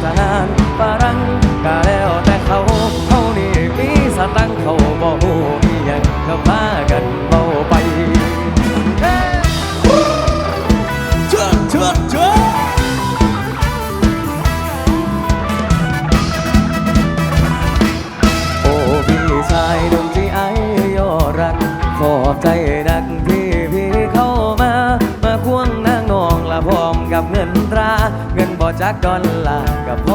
Santa ก่อนลากับ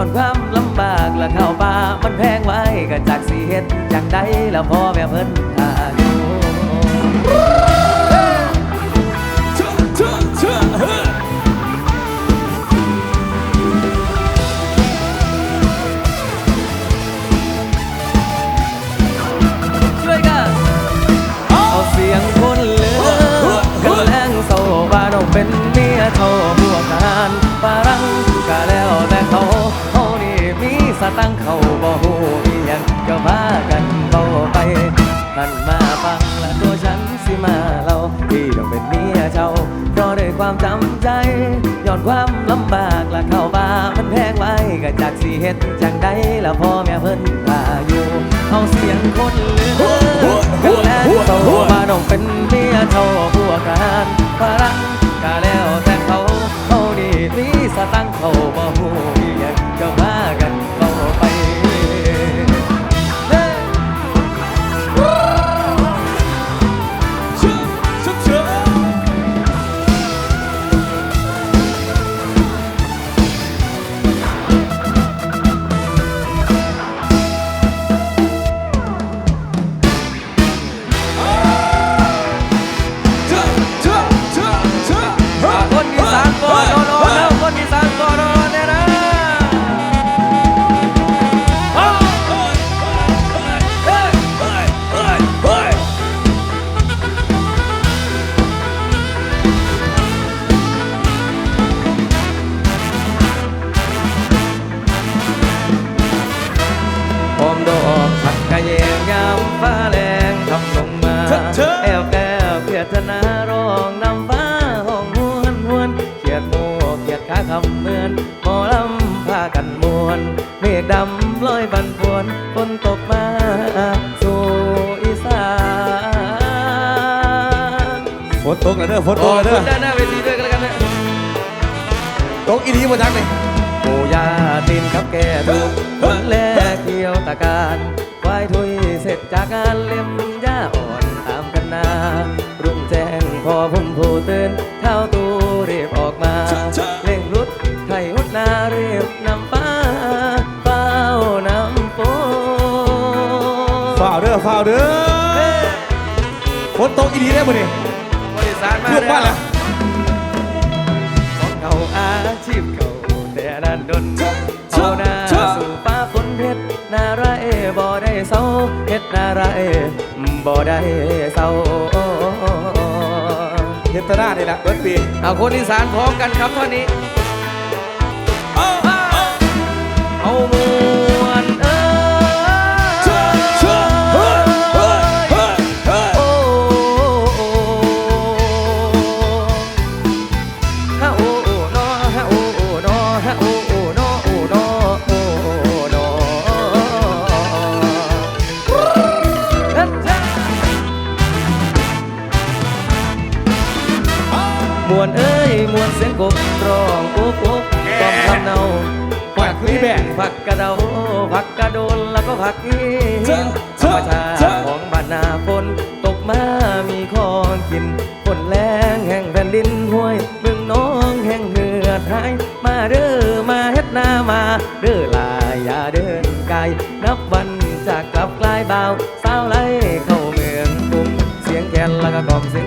ย้อนความลำบากและเข้าป่ามันแพงไว้ก็จากสีเฮ็ดจากใดแล้วพอแม่เพิ่น เบาไปหันมาฟังและตัวฉันสิมาเราที่ต้องเป็นเมียเจ้าเพราะด้วยความจำใจย้อนความลำบากและเข้าบามันแพงไว้ก็จากสีเห็ดจังใดแล้วพ่อแม่เพิ่นพาอยู่เอาเสียงคนเลือกันแล้วโตมาต้องเป็นเมียเจ้าผัวกันพรังกาแล้วแต่เขาเขานี่มีสตังเขาบ่หู อพุ่มผู้ตื่นเท้าตูรีบออกมาเล่งรุดไข่หุดนาเรียบนำป้าเป้าน้ำโปฝ่าวเด้อฝ่าวเด้อฝนตกอีดีได้บ่นี่บริษัทมาเพื่อนบ้านแล้ละวของเขาอาชีพเขาแต่ดันดนเอาหน้าสู่ฟ้าฝนเพชรนาไรบ่ได้เศร้าเฮ็ดนาไรบ่ได้เศร้าเฮ ตนานี่แหละเบิร์ดปีเอาคนอีสานพร้อมกันครับท่อนนี้ เอามว มวนเอ้ยมวนเสียงกบร้องกุ๊กกุ๊กกล่อมคำเนาผักคือแบกผักกระเดาผักกระโดนแล้วก็ผักอีเจ้าธรรมชาเจ้าติของบ้านนาฝนตกมามีของกินฝนแรงแห่งแผ่นดินห้วยบึงน้องแห่งเหนือไทยมาเด้อมาเฮ็ดนามาเด้อลาอย่าเดินไกลนับวันจากกลับกลายบ่าวสาวไล่เข้าเมืองกรุงเสียงแคนแล้วก็กล่อมเสียง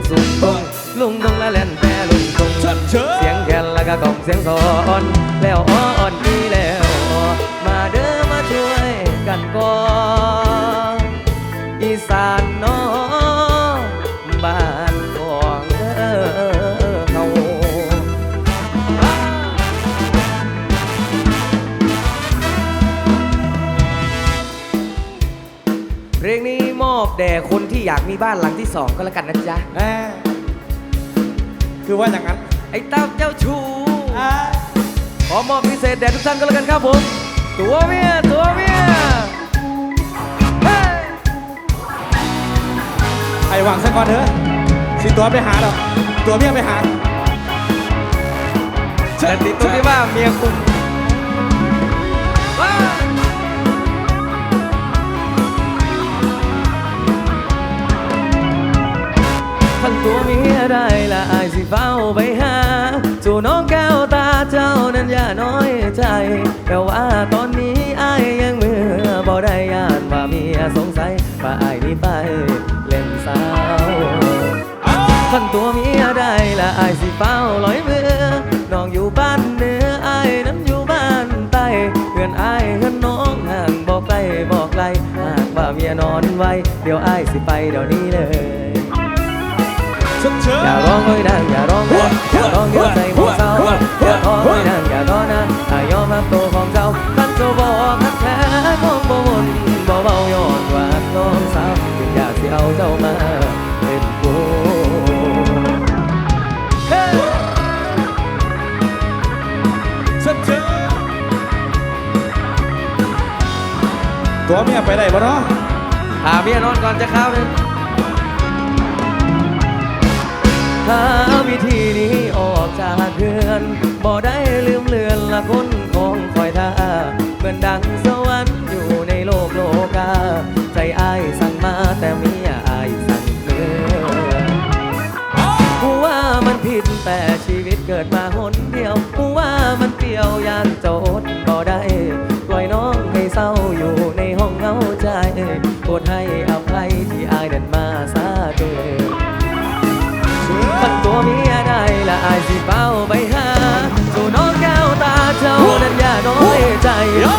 แคนแล้วก็กล่อมเสียงสอนแล้วอ้ออ่อนดีแล้วอ้อมาเด้อมาช่วยกันก่อนอีสานน้องบ้านของเออเขาเพลงนี้มอบแด่คนที่อยากมีบ้านหลังที่สองก็แล้วกันนะจ๊ะ แน่คือว่าอย่างนั้น ไอ้เต้าเจ้าชู้ ขอมอบพิเศษแด่ทุกท่านก็แล้วกันครับผม ตัวเมียตัวเมียเฮ้ยไอ้หวังซะก่อนเถอะสิตัวไปหาหรอกตัวเมียไปหาแต่ติดตรงที่ว่าเมียคุณว้าท่านตัวเมียได้ละอายสิเฝ้าไปหาสู่น้องแก้วตา เจ้านั้นอย่าน้อยใจ แต่ว่าตอนนี้อายยังมือบ่ได้ยานว่าเมียสงสัยว่าอายนี้ไปเล่นสาวท่านตัวเมียได้ละอายสิเฝ้าลอยมือน้องอยู่บ้านเหนืออายนั้นอยู่บ้านใต้เพื่อนอายเพื่อนน้องห่างบอกไกลบอกไกลหากว่าเมียนอนไว้เดี๋ยวอายสิไปเดี๋ยวนี้เลยเชิญเชิญอย่าร้องเลยดังอย่าร้องเลยอย่าร้องเยอะใจ มองเศร้าอย่าท้อเลยดังอย่าท้อนะอายอมรับตัวของเจ้าท่านเจ้าบอกฮักแท้ของบ่มนบ่เบาย้อนว่าน้องสาวจึงอยากสิเอาเจ้ามาเป็นกูตัวเมียไปได้บ่เนาะหาเมียนอนก่อนจะเข้าเลยหาวิ จากเรือนบ่ได้ลืมเลือนละคนของคอยท่าเหมือนดัง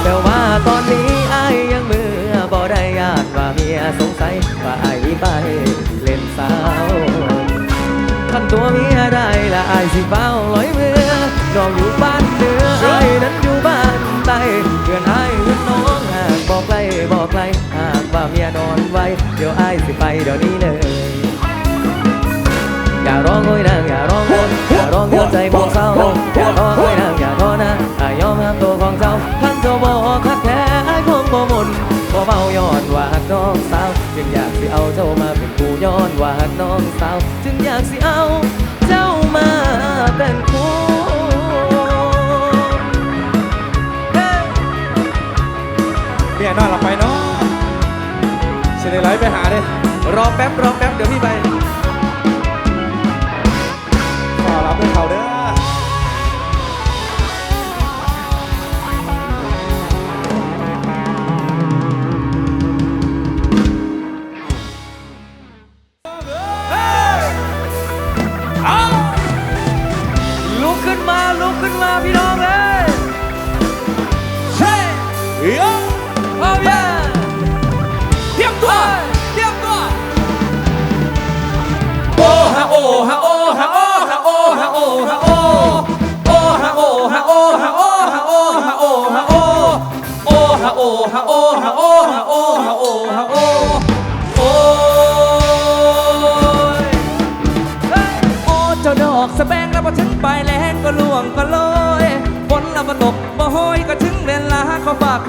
แต่ว่าตอนนี้อายยังมือบ่ได้ยานว่าเมียสงสัยว่าอายไปเล่นสาวท่านตัวเมียได้ละอายสิเฝ้าลอยมือน้องอยู่บ้านเหนืออายนั้นอยู่บ้านใต้เพื่อนอายเพื่อนน้องหากบอกไกลบอกไกลหากว่าเมียนอนไวเดี๋ยวไอสิไปเดี๋ยวนี้เลยอย่าร้องโอยนางอย่าร้องนะอย่าร้องเดี๋ยวใจมองเศร้าอย่าร้องาหักน้องสาวจึงอยากสิเอาเจ้ามาเป็นคู่เมียนอนหลับไปเนาะเสได็จไหลไปหาเด้รอแป๊บรอแป๊บเดี๋ยวพี่ไป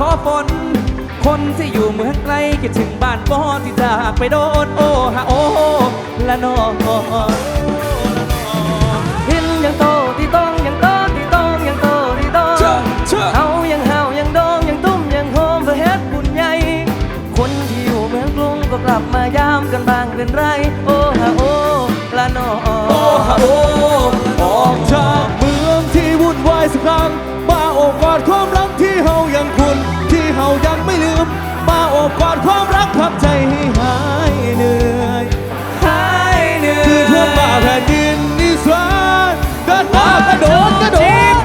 อฝากขอฝน คนที่อยู่เมืองไกลคิดถึงบ้านพ่อที่จากไปโดนโอ้ฮะโอ้ละนอหินยังโตที่ต้องยังโตที่ต้องยังโตที่ต้องเชื่อเชื่อเฮายังเฮายังดองยังตุ้มยังโฮมเพื่อเฮ็ดบุญใหญ่ คนที่อยู่เมืองกรุงก็กลับมายามกันบ้างเป็นไร ไม่ลืม มาโอบกอดความรักพับใจให้หายเหนื่อยหายเหนื่อยคือทวนมาแผ่นดินนิสานเดินมากระโดดกระโดด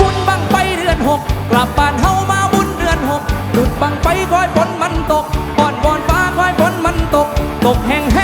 บุญบังไปเดือนหกกลับบ้านเฮามาบุญเดือนหกหลุดบังไปคอยฝนมันตกอ่อนวอนฟ้าคอยฝนมันตก ตกแห้งแห้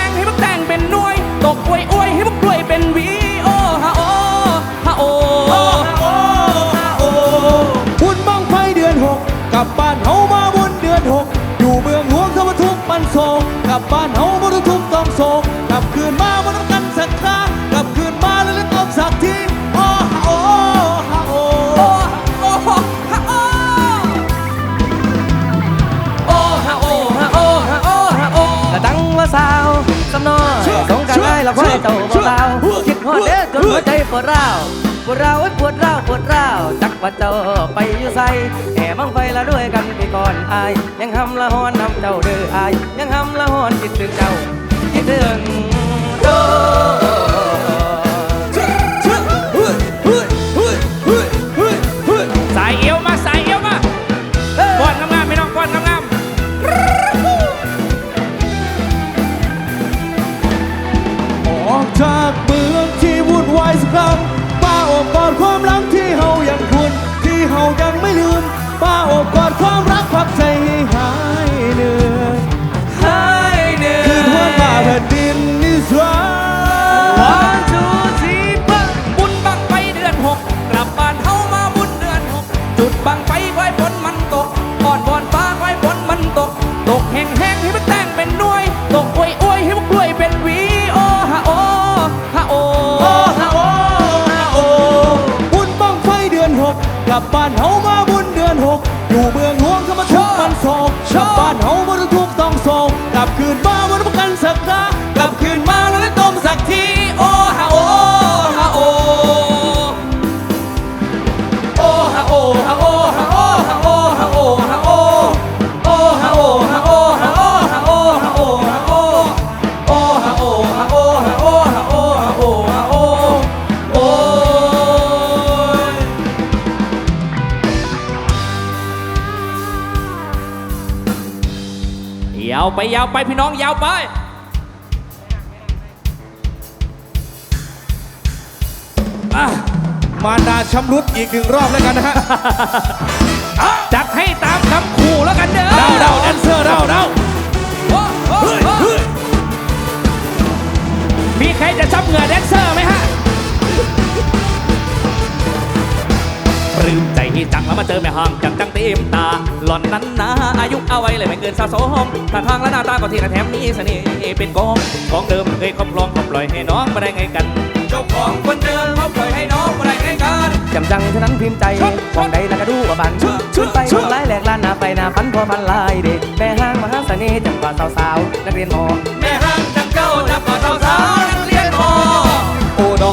ละควายเต่าเบาคิดฮอดเด้อจนหัวใจปวดร้าวปวดร้าวเอ้ปวดร้าวปวดร้าวจักว่าเจ้าไปอยู่ใสแห่บังไฟละด้วยกันไปก่อนอายยังหำละหอนนำเจ้าเด้ออายยังหำละหอนคิดถึงเจ้าคิดถึงโตสายสักครั้งมาโอบกอดความรักที่เฮายังคุ้นที่เฮายังไม่ลืมมาโอบกอดความรักพักใจให้หายเหนื่อยหายเหนื่อยคืนวันมาแผ่นดินนิ ไปยาวไปพี่น้องยาวไปอะมานาชำรุดอีกหนึ่งรอบแล้วกันนะฮะจัดให้ตามคำขู่แล้วกันเด้อเดาเดาแดนเซอร์เดาเดาโอ้โอ้โอ้มีใครจะชับเหงื่อแดนเซอร์ไหมฮะปลื้มใจจังมามาเจอแม่ห้างจังจังเต็มตา หล่อนนั้นนะอายุเอาไว้เลยไม่เกินสาวสองถ้าทางและหน้าตาก็ที่กระแถมนี้เสน่ห์เป็นกองของเดิมเคยครอบครองก็ปล่อยให้น้องมาได้ไงกันเจ้าของคนเดิมเขาปล่อยให้น้องมาได้ไงกันจำจังฉะนั้นพิมพ์ใจของใดแล้วก็ดูว่าบันชุดไปของหลายแหลกลานหนาไปหนาพันพอพันลายเด็กแม่ห้างมหาเสน่ห์จังหวะสาวๆนักเรียนมอแม่ห้างจังเจ้าจับก่อนสาวส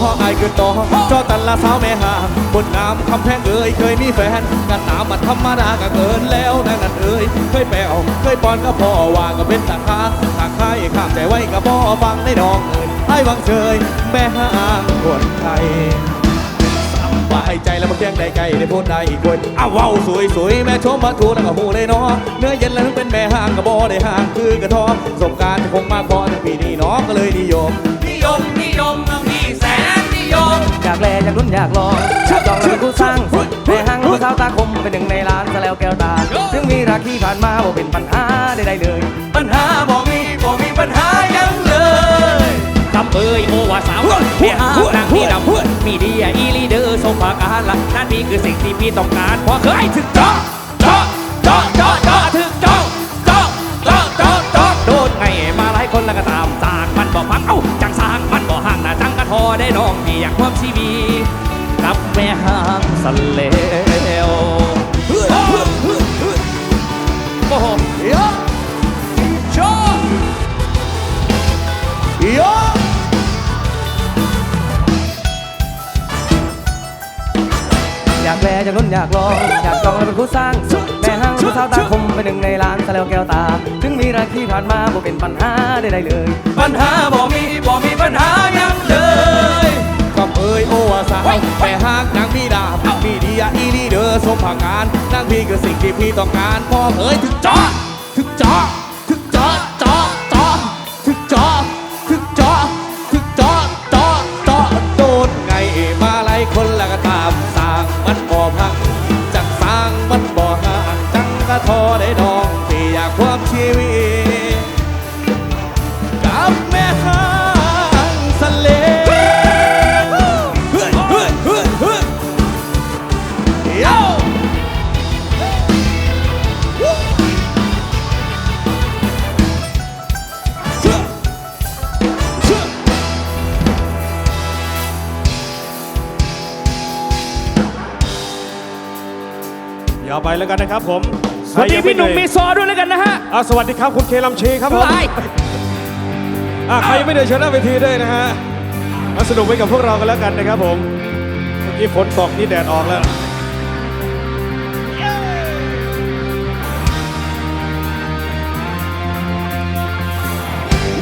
อ้ดออายคือต่อเจ้าตันละสาวแม่หางบนน้ำคำแพงเอ่ยเคยมีแฟนกันน้ำมันธรรมดาก็เกินแล้วนั่นนั่นเอ่ยเคยแปวเคยปอนก็พ่อว่าก็เป็นตาคาทางค่ายข้ามใจไว้ก็บ่ฟังได้ดองเอ่ยให้วังเชยแม่หางคนไทยว่าให้ใจแล้วมาแกล้งได้ไกลได้พูดได้อีกคนอ้าวว้าวสวยสวยแม่ชมมาทูแล้วก็หูเลยเนาะเนื้อเย็นแล้วถึงเป็นแม่ห้างก็บ่ได้ห่างคือกระทอประสบการณ์คงมากพอทั้งปีนี้น้องก็เลยนิยมนิยมนิยมนิยม อยากแลอยากลุ้นอยากลองอยากจองแล้วเป็นผู้สร้างแม่ห้างผู้สาวตาคมเป็นหนึ่งในล้านซะแล้วแก้วตาถึงมีราคีผ่านมาบ่เป็นปัญหาใดๆเลย ปัญหาบ่มีบ่มีปัญหายังเลยคำเอ่ยโอวาสาวเพียหานางพี่ดำมีดีอีลีเดอร์สมภาการละนั่นนี่คือสิ่งที่พี่ต้องการเพราะเคยถึงจาะเจาะเจาะเจาะเจาะถึงจาะเจาะเจาะเจาะเจาะโดนไงมาหลายคนแล้วก็ตามสางมันบ่พังเอ้า น้องพี่อยากความชีวีกับแม่ห้างสันเลวโอ้โหยโชว์โยอยากแลอยากลุ้นอยากลอง อยากจองแล้วเป็นผู้สร้างแม่ ห้างผู้สาวตาคมเป็นหนึ่งในร้านซะแล้วแก้วตา ถึงมีราคีผ่านมาบ่เป็นปัญหาใดๆเลย ปัญหาบ่มีบ่มีปัญหายังเลยก็เอ่ยโอวาสาวแต่หากนางพี่ดาบมีดีอะอีลีเดอร์สมผักงานนางพี่คือสิ่งที่พี่ต้องการพอเอ่ยถึงจอถึงจอ ไปแล้วกันนะครับผมสวัสดีใครยังพี่หนุ่มไเหมีอยซอด้วยแล้วกันนะฮะอะสวัสดีครับคุณเคลำชีครับผมไอ้อะใครยังไม่เดินเชิญหน้าเวทีด้วยนะฮะมาสนุกไปกับพวกเรากันแล้วกันนะครับผมเมื่อกี้ฝนตกนี่แดดออกแล้ว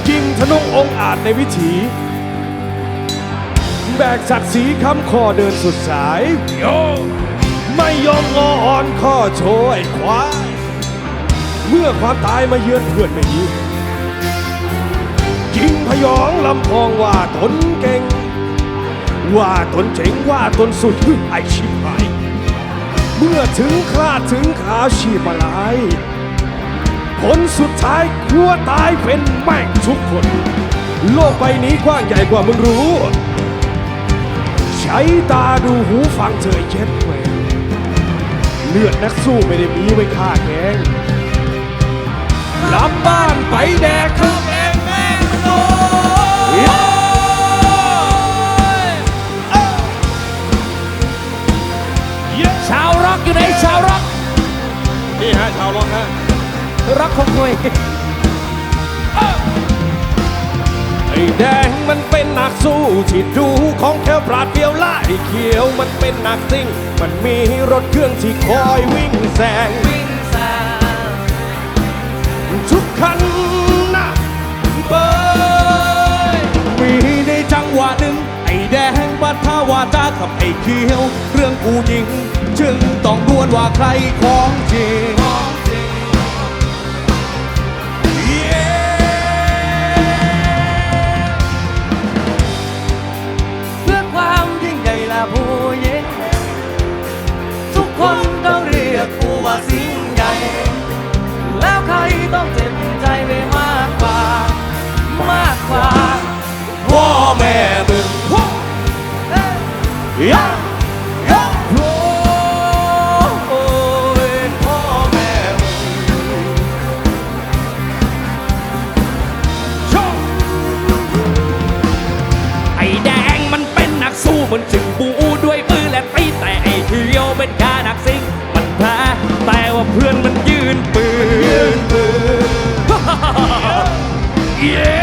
ยิงธนงองค์อาจในวิถี แบกศักดิ์ศรีคำคอเดินสุดสายโย ไม่ยอมงออ่อนข้อโชว์ไอ้ควาย เมื่อความตายมาเยือนเพื่อนไม่มียิงพยองลำพองว่าตนเก่ง ว่าตนเจ๋งว่าตนสุดไอชิบหาย เมื่อถึงคลาดถึงขาวชีพมาลาย ผลสุดท้ายกลัวตายเป็นแม่งทุกคน โลกใบนี้กว้างใหญ่กว่ามึงรู้ ใช้ตาดูหูฟังเธอเย็ดแหว ลือดนักสู้ไม่ได้มีไว้ฆ่าแกงกลับบ้านไปแดกข้าวแกงแม่งโลเย้ชาวร็อกอยู่ไหนชาวร็อกนี่ฮะชาวล็อกฮะรักของคุยไอ้ แดงมันเป็นนักสู้ที่ดูของแค่ปราดเปรียวไล่เขียวมันเป็นนักซิ่ง มันมีรถเครื่องที่คอยวิ่งแซงวิ่งแซงทุกคันนะเบยมีในจังหวะหนึ่งไอ้แดงบัทาวาจากับไอ้เขียว เรื่องกูยิง จึงต้องดวลว่าใครของจริง สิ่งใหญ่ แล้วใครต้องเจ็บใจไปมากกว่า มากกว่าพ่อแม่มึงเพื่อนมันยืนปืนเย้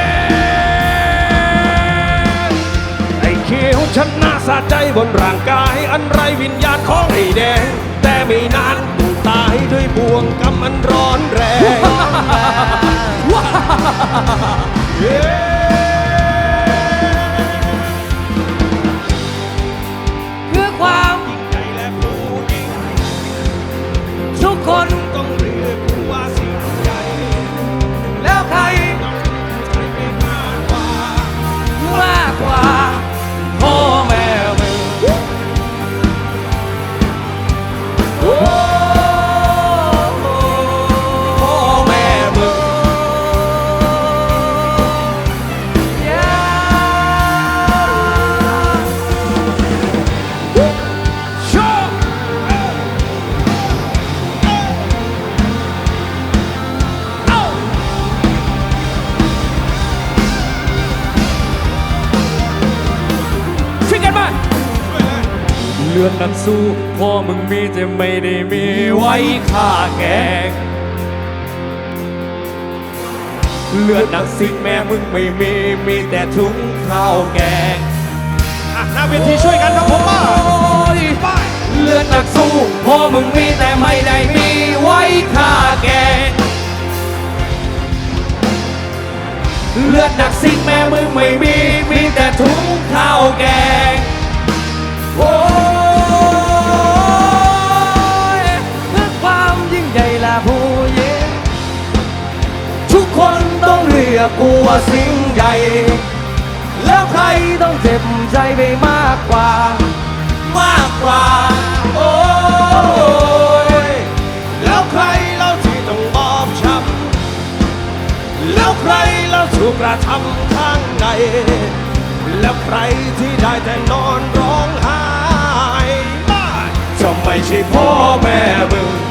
ไอ้เขียวชนะสะใจบนร่างกาย อันไรวิญญาณของไอ้แดง แต่ไม่นานกูตายด้วยบ่วงกำมันร้อนแรงเลือดนักสู้พ่อมึงมีแต่ไม่ได้มีไว้ฆ่าแกงเลือดนักซิกแม่มึงไม่มี มีแต่ถุงข้าวแกงอะหน้าเวทีช่วยกันครับผมว่าโอ้ยเลือดนักสู้พ่อมึงมีแต่ไม่ได้มีไว้ฆ่าแกงเลือดนักซิกแม่มึงไม่มี มีแต่ถุงข้าวแกงโอ้ ทุกคนต้องเรียกกูว่าสิ่งใหญ่ แล้วใครต้องเจ็บใจไปมากกว่า มากกว่า โอ้ยแล้วใครเล่าที่ต้องบอบช้ำแล้วใครเล่าถูกกระทำข้างใน แล้วใครที่ได้แต่นอนร้องไห้ไม่จะไม่ใช่พ่อแม่มึง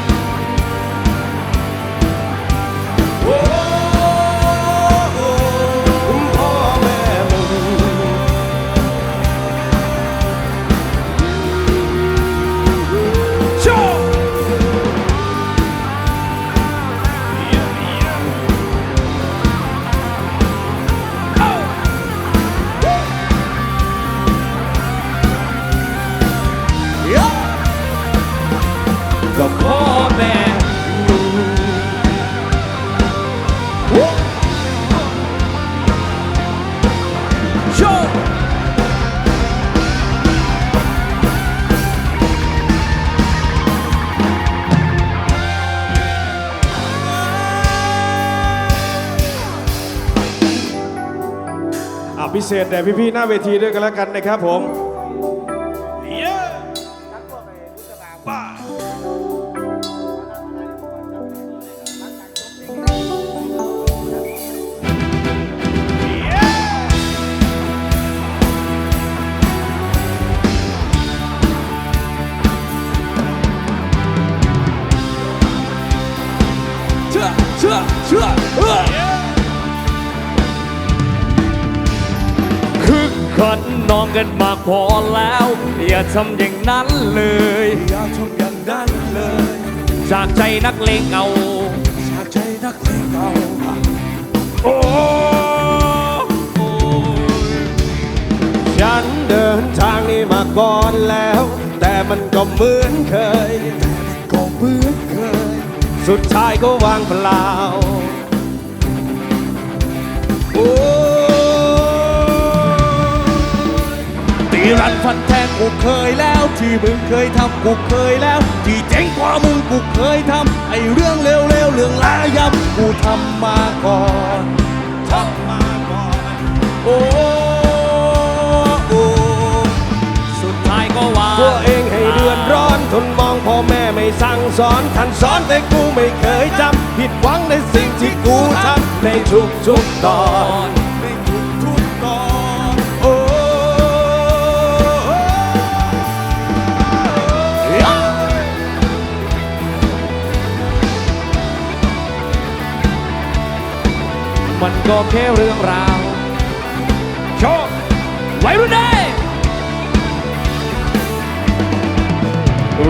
ษแด่พี่ๆหน้าเวทีด้วยกันแล้วกันนะครับผม นองกันมากพอแล้ว อย่าทำอย่างนั้นเลย อย่าทำอย่างนั้นเลย จากใจนักเลงเอา จากใจนักเลงเก่าโอ้ฉันเดินทางนี้มาก่อนแล้ว แต่มันก็เหมือนเคยก็เหมือนเคย สุดท้ายก็วางเปล่าโอ้ ตีรันฟันแทงกูเคยแล้ว ที่มึงเคยทำกูเคยแล้ว ที่เจ๋งกว่ามึงกูเคยทำไอเรื่องเร็วๆเรื่องลายำกูทำมาก่อนทำมาก่อนโอ้โอ้สุดท้ายก็ว่าตัวเองให้เดือดร้อนทนมองพ่อแม่ไม่สั่งสอนท่านสอนแต่กูไม่เคยจำผิดหวังในสิ่งที่กูทำในทุกทุกๆตอน มันก็แค่เรื่องราวโชคไว้รุ่นได้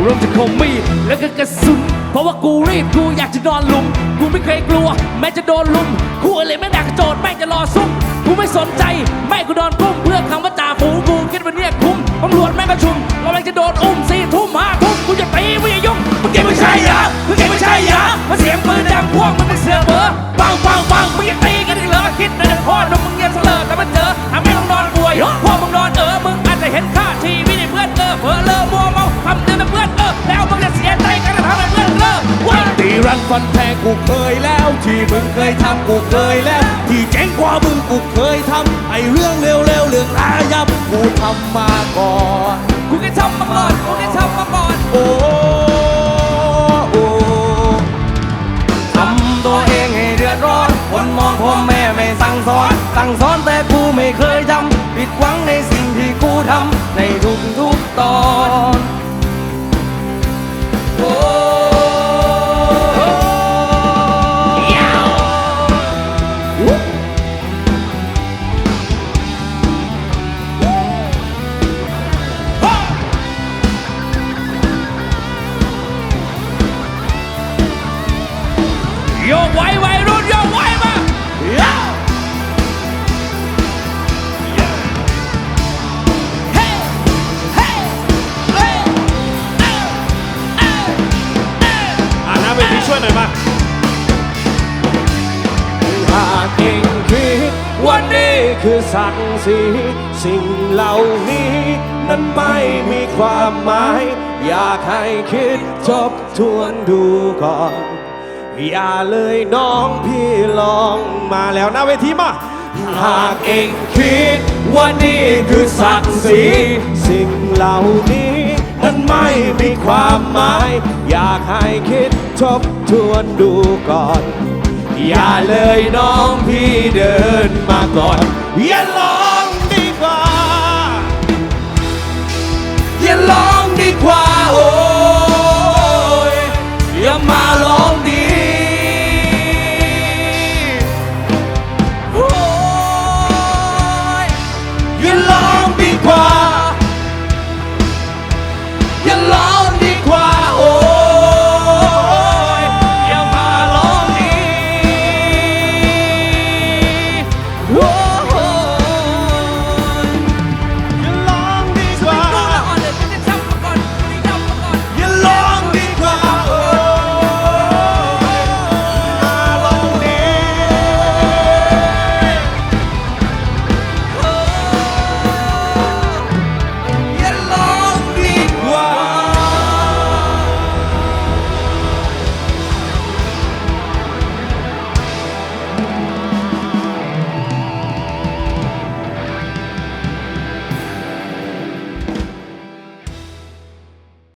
รวมจะคมมีดแล้วก็กระสุน เพราะว่ากูรีบกูอยากจะนอนลุม กูไม่เคยกลัว แม้จะโดนลุมกูเลยไม่ดักรโจดแม่จะรอซุ่มกูไม่สนใจแม่กูนอนกุ้มเพื่อคำว่าจ่าฝูงกูคิดว่าเนี่ยคุ้มตำรวจแม่งก็ชุมกำลังจะโดนอุ้มสี่ทุ่ ใช่ยามึงเก่งไม่ใช่ยามาเสียงปืนดังพวกมึงเป็นเสือเบอปังปังปังมึงยังตีกันอีกเหรอคิดในพ่อหนุ่มมึงเงียบเสลอแต่มันเจอทำให้มึงนอนป่วยพ่อมึงนอนเออมึงอาจจะเห็นค่าทีวีในเพื่อนเออเผลอเลอมัวเมาทำเตือนนะเพื่อนเออแล้วมึงจะเสียใจกันทำให้เพื่อนเลิกว้าตีรันฟันแทงกูเคยแล้ว ที่มึงเคยทำกูเคยแล้ว ที่เจ๋งกว่ามึงกูเคยทำไอเรื่องเร็วๆเรื่องอายับกูทำมาก่อนกูแค่ทำมาก่อนกูแค่ทำมาก่อนโอ้โอ้ สั่งสอนแต่ คือศักดิ์ศรีสิ่งเหล่านี้ นั้นไม่มีความหมาย อยากให้คิดทบทวนดูก่อน อย่าเลยน้องพี่ลองมาแล้วน้าเวทีมาหากเองคิดว่านี่คือศักดิ์ศรีสิ่งเหล่านี้นั้นไม่มีความหมาย อยากให้คิดทบทวนดูก่อน อย่าเลยน้องพี่เดินมาก่อน อย่าลองดีกว่า อย่าลอง